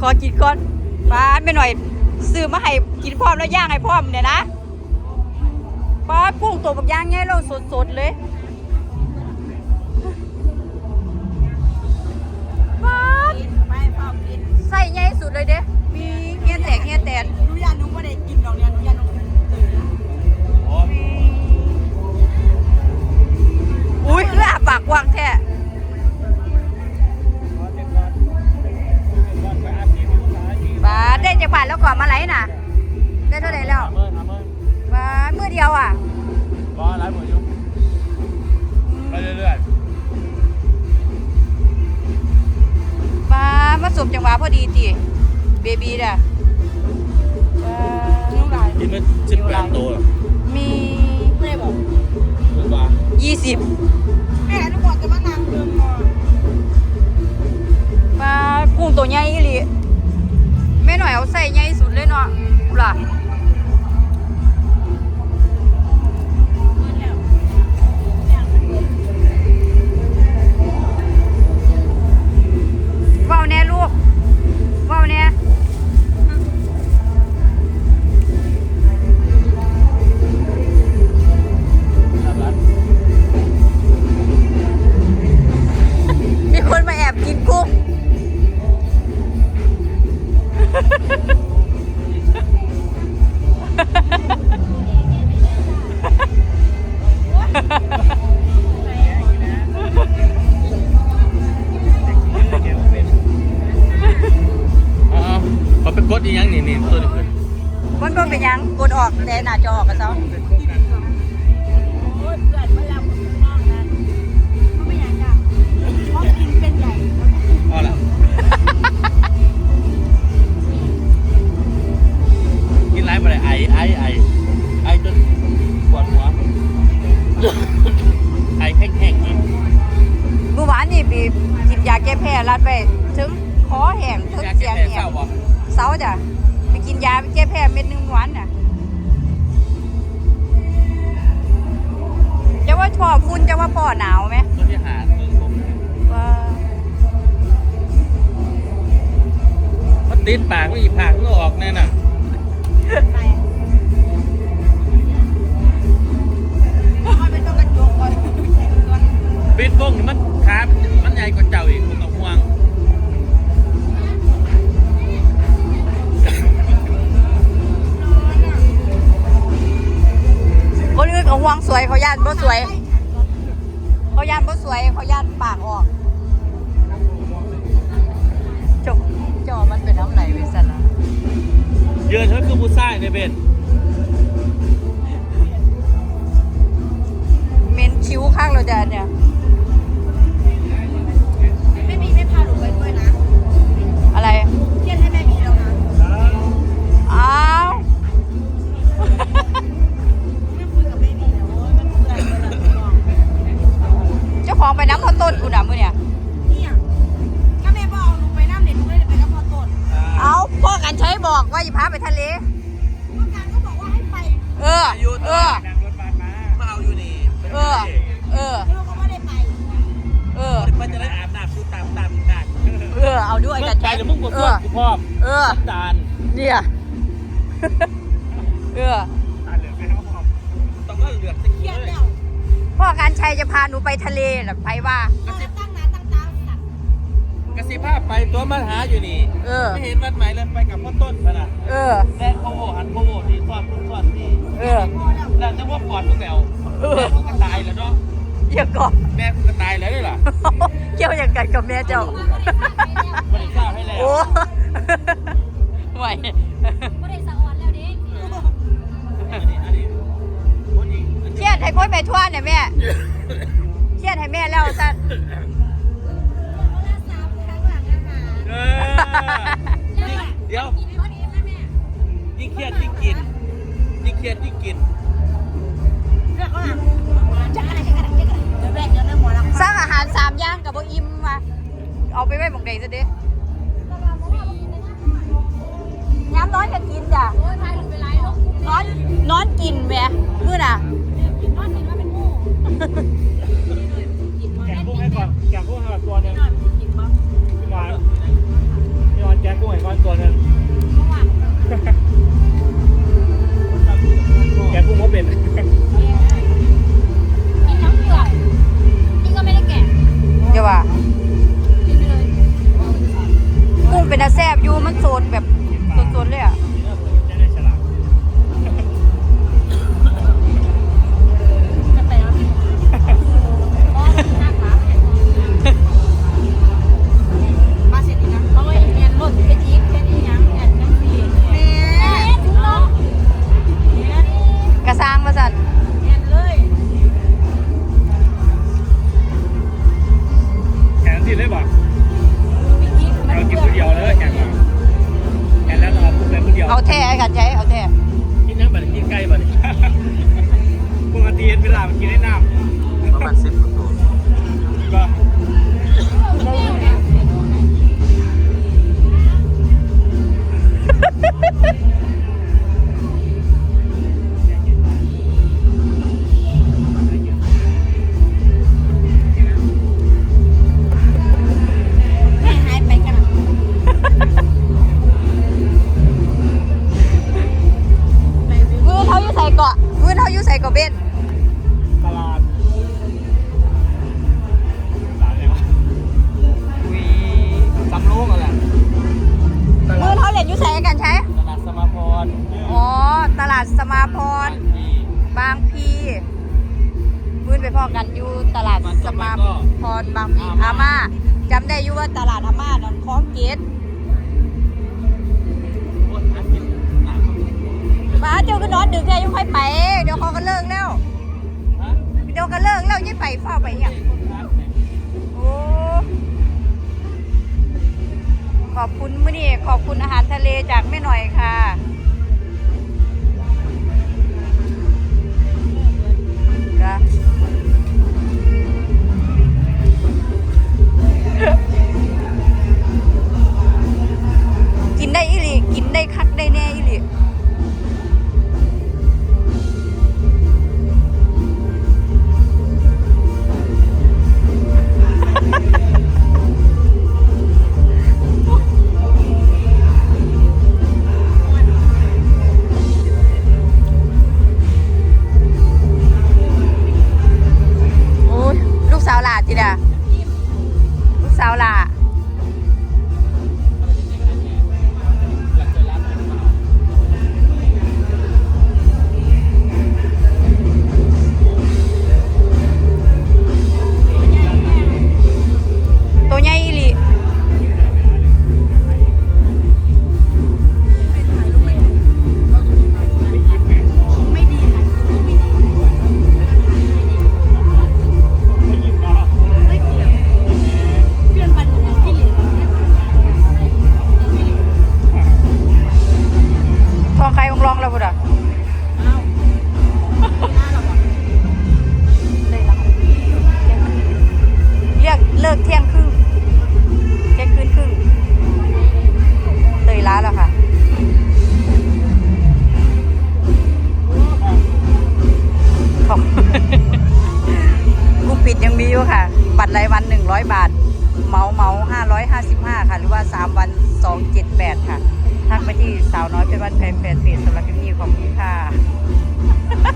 ขอกินก่อนป้าดไม่หน่อย ซื้อมาให้กินพร้อมแล้วย่างให้พร้อมเนี่ยนะป้าดกุ้งตัวบักย่างไงเราสดๆเลยป้าดไปเฝ้ากินใส่ใหญ่สุดเลยเด้มี ดมือเดียวอะบอสไลฟ์หมดยุไปเรื่อยป้าดมาสมจังหวะพอดีจีเบบีเด้อป้าดนุ่งลายๆกินมันสิบแปดตัวมีไม่ได้บอกหรือเปล่ายี่สิบแม่ทุกคนจะมานางเดินมาป้าดกุ้งตัวใหญ่อีหลีแม่หน่อยเอาใส่ใหญ่สุดเลยเนาะกูล่ะ ยังกดออกแต่หน้าจอกกับเซา กินยาแก้แพ้เม็ดหนึงหวานน่ะจะว่าพ่อฝุ่นจะว่าพ่อหนาวไหมตัวที่หาตัวผมว่ามันติดปากไม่อีปากก็ออกแน่น่ะ เขาห่วงสวยเขาย่านบ่สวยเขาย่านบ่สวยเขาย่านปากออกจบจอมันเป็นน้ำไหลไปสั่นละเยอะเธอคือผู้ชายในเบ็ดเมนคิ้วข้างเราจะเนี่ย น้ำข้าวต้นกูน่ะมือเนี่ย เนี่ยก็แม่บอกเอาหนูไปน้ำเด็ดหนูไม่ได้ไปกับพ่อต้นเอาพ่อกันใช้บอกว่าอย่าพาไปทะเล พ่อการก็บอกว่าให้ไปเออเออ นั่งรถบัสมามาเอาอยู่นี่เออ เออ แล้วก็ไม่ได้ไปเออ มันจะได้อาบน้ำดูตามตามอีกด้านเออ เอาด้วยกันใจใช้เดี๋ยวมึงบอกเอว่าอกูพร้อมเออจานเนี่ย เออ พ่อการชัยจะพาหนูไปทะเลน่ะไปว่าพอแล้วตั้งหน้าตั้งตาสัตว์กระสีภาพไปตัวมาหาอยู่นี่เออ ไม่เห็นวัดไหมเลยไปกับพ่อต้นขนาดเออ แม่โคโวหันโคโวดีทอดพุ่ทอดดีเออพอแล้วแล้วจะว่าปอดมึงแล้วเออ แม่กูก็ตายแล้วเนาะอย่าก่อนแม่กูก็ตายแล้วด้วยล่ะเกี่ยวอย่างกันกับแม่เจ้า บริข้าวให้แล้วโอ้ไหว ไม่ได้สะออนแล้วเด็กอันนี้อั ให้พ้นไปทั่วเนี่ยแม่เครียดให้แม่แล้วสันสามครั้งหลังนะคะเออยิ่งเดี๋ยวกินพอดีนะแม่ยิ่งเครียดยิ่งกินยิ่งเครียดยิ่งกินเรื่องก็หลังจะอะไรจะอะไรจะอะไรเดี๋ยวแม่เดี๋ยวเรื่องหมอละสร้างอาหารสามอย่างกับบ่อิ่มมาเอาไปไว้หมองใดซะเด้ย้ำน้อยจะกินจ้ะโอ้ยพายหลุดไปไล่ลูกนอนนอนกินแหม่มื้อน่ะ เรากินเพื่คนเดียวเลยแข่งมาแข่งแล้วเราพูดเลยคนเดียวเอาแท้กันใช้เอาแท้กินน้ำบัดกินใกล้บัดปกติเวลามันกินได้น้ำประมาณสิบกว่าตัว เขาอยู่ใส่เกาะเบ็ดตลาดตลาดอะไรวะอุ้ยสำโรงอะไรตมืลาอดเขาเล่นอยู่ใส่กันใช้ ตลาดสมาพรอ๋อ ตลาดสมาพรบางพีพื้นไปพ่อกันอยู่ตลาดสมาพรบางพีอาม่าจำได้อยู่ว่าตลาดอาม่านั่นคลองเกต มาเจ้าก็นอนดึกแค่ยังค่อยไปเดี๋ยวเขาก็เลิกแล้วเดี๋ยวก็เลิกแล้วยังไปเฝ้าไปเนี่ยโอ้ขอบคุณมื้อนี้ขอบคุณอาหารทะเลจากแม่หน่อยค่ะจ้ะ